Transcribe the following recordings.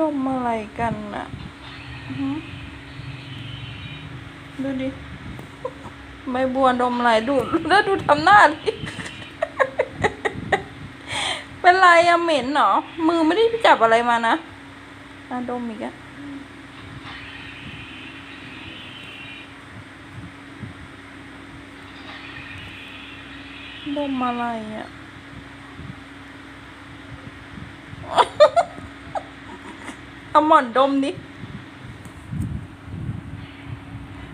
ดมอะไรกันนะดูดิใบบัวดมอะไรดูแล้วดูทำหน้าดิเป็นไรอะเหม็นเหรอ มือไม่ได้ไปจับอะไรมานะอะดมอีกอะดมอะไรอะ เอาหมอนดมดิ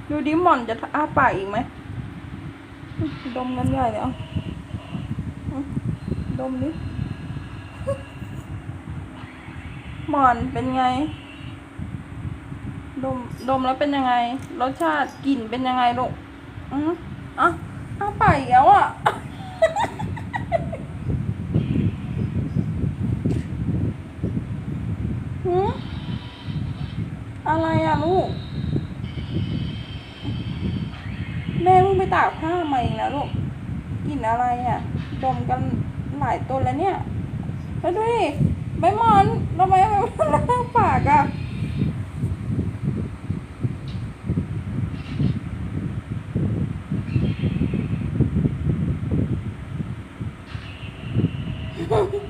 ดูดิหมอนจะอ้าปากอีกไหม ดมกันใหญ่เลยเอาเอาดมดิ หมอนเป็นไง ดม ดมแล้วเป็นยังไง รสชาติกลิ่นเป็นยังไงลูก อืออะอ้าปากอีกแล้วอะ อะไรอะลูก แม่เพิ่งไปตากผ้ามาเองนะลูกกลิ่นอะไรอะดมกันหลายตัวแล้วเนี่ยแล้วดูดิใบมอนทำไมใบมอนล้างปากอะอ